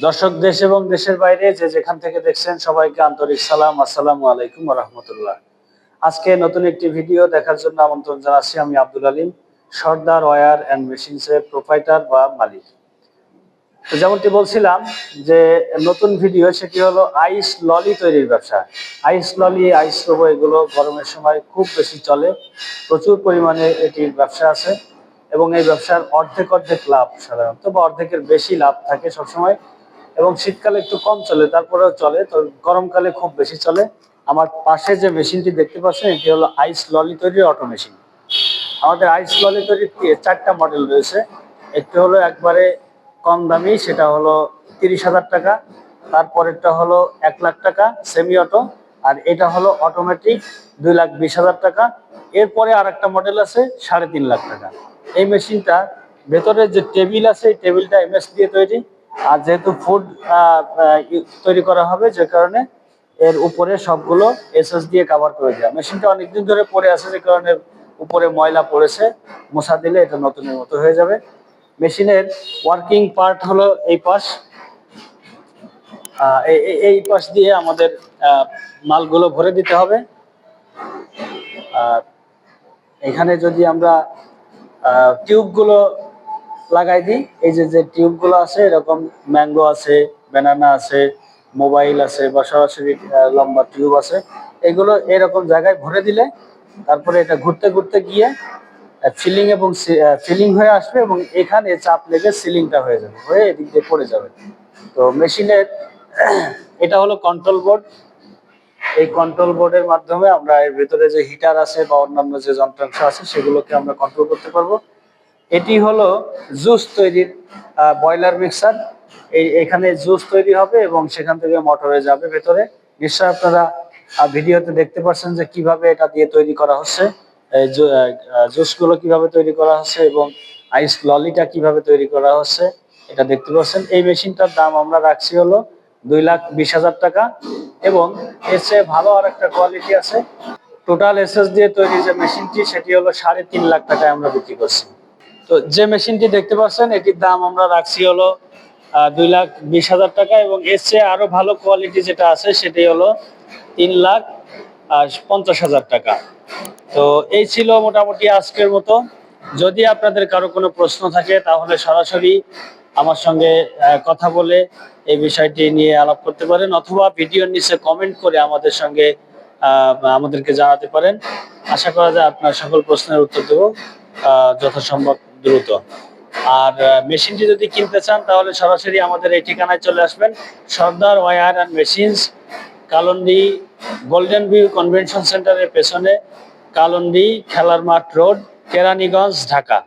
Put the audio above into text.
দর্শক দেশ এবং দেশের বাইরে যে যেখান থেকে দেখছেন সবাইকে আন্তরিক সালাম, আসসালামু আলাইকুম রহমতুল্লাহ। আজকে নতুন একটি ভিডিও দেখার জন্য আমন্ত্রণ জানাচ্ছি আমি আব্দুল আলিম, সর্দার ওয়ার অ্যান্ড মেশিনসের প্রোপাইটার বা মালিক। যেমনটি বলছিলাম যে নতুন ভিডিও সেটি হলো আইস ললি তৈরির ব্যবসা। আইস ললি, আইস রোবো এগুলো গরমের সময় খুব বেশি চলে, প্রচুর পরিমাণে এটির ব্যবসা আছে এবং এই ব্যবসার অর্ধেক অর্ধেক লাভ সাধারণত বা অর্ধেকের বেশি লাভ থাকে সবসময়। এবং শীতকালে একটু কম চলে, তারপরেও চলে, তো গরমকালে খুব বেশি চলে। আমার পাশে যে মেশিনটি দেখতে পাচ্ছেন, এটি হলো আইস ললি তৈরির অটো মেশিন আমাদের আইস ললি তৈরির চারটা মডেল রয়েছে। একটি হলো একবারে কম দামি, সেটা হলো তিরিশ হাজার টাকা। তারপরেরটা হলো এক লাখ টাকা সেমি অটো আর এটা হলো অটোমেটিক দুই লাখ বিশ হাজার টাকা। এরপরে আর একটা মডেল আছে, সাড়ে তিন লাখ টাকা। এই মেশিনটা ভেতরে যে টেবিল আছে, এই টেবিলটা এমএস দিয়ে তৈরি। আর যেহেতু ফুড তৈরি করা হবে, যে কারণে এর উপরে সবগুলো এসএস দিয়ে কভার করে দেওয়া। মেশিনটা অনেকদিন ধরে পড়ে আছে, যে কারণে উপরে ময়লা পড়েছে, মশা দিলে এটা নতুনের মতো হয়ে যাবে। মেশিনের ওয়ার্কিং পার্ট হলো এই পাশ। এই পাশ দিয়ে আমাদের মালগুলো ভরে দিতে হবে। আর এখানে যদি আমরা টিউবগুলো লাগাই দিই। এই যে যে টিউবগুলো আছে, এরকম ম্যাঙ্গো আছে, ব্যানানা আছে, মোবাইল আছে, বা সরাসরি লম্বা টিউব আছে, এগুলো এরকম জায়গায় ভরে দিলে তারপরে এটা ঘুরতে ঘুরতে গিয়ে ফিলিং এবং ফিলিং হয়ে আসবে এবং এখানে চাপ লেগে সিলিংটা হয়ে যাবে, হয়ে এদিক দিয়ে পড়ে যাবে। তো মেশিনের, এটা হলো কন্ট্রোল বোর্ড এই কন্ট্রোল বোর্ডের মাধ্যমে আমরা এর ভেতরে যে হিটার আছে বা অন্যান্য যে যন্ত্রাংশ আছে, সেগুলোকে আমরা কন্ট্রোল করতে পারব। এটি হলো জুস তৈরির বয়লার মিক্সার এই এখানে জুস তৈরি হবে এবং সেখান থেকে মোটরে যাবে ভেতরে। নিশ্চয় আপনারা ভিডিওতে দেখতে পাচ্ছেন যে কীভাবে এটা দিয়ে তৈরি করা হচ্ছে। এই জু- আহ, আহ, জুসগুলো কীভাবে তৈরি করা হচ্ছে এবং আইস ললিটা কীভাবে তৈরি করা হচ্ছে এটা দেখতে পাচ্ছেন এই মেশিনটার দাম আমরা রাখছি হলো দুই লাখ বিশ হাজার টাকা এবং এর চেয়ে ভালো আর একটা কোয়ালিটি আছে টোটাল এসএস দিয়ে তৈরি যে মেশিনটি সেটি হলো সাড়ে তিন লাখ টাকায় আমরা বিক্রি করছি। তো যে মেশিনটি দেখতে পাচ্ছেন, এটির দাম আমরা রাখছি হলো দুই লাখ বিশ হাজার টাকা এবং এর চেয়ে আরও ভালো কোয়ালিটি যেটা আছে সেটি হলো তিন লাখ পঞ্চাশ হাজার টাকা। তো এই ছিল মোটামুটি আজকের মতো। যদি আপনাদের কারও কোনো প্রশ্ন থাকে, তাহলে সরাসরি আমার সঙ্গে কথা বলে এই বিষয়টি নিয়ে আলাপ করতে পারেন, অথবা ভিডিওর নিচে কমেন্ট করে আমাদের সঙ্গে আমাদেরকে জানাতে পারেন। আশা করা যায় আপনার সকল প্রশ্নের উত্তর দেবো যথাসম্ভব। দ্রুত। আর মেশিনটি যদি কিনতে চান, তাহলে সরাসরি আমাদের এই ঠিকানায় চলে আসবেন। Sardar ware and machines, Kalandi golden view convention সেন্টারের পেছনে, কালন্দি খেলার মাঠ রোড, কেরানীগঞ্জ, ঢাকা।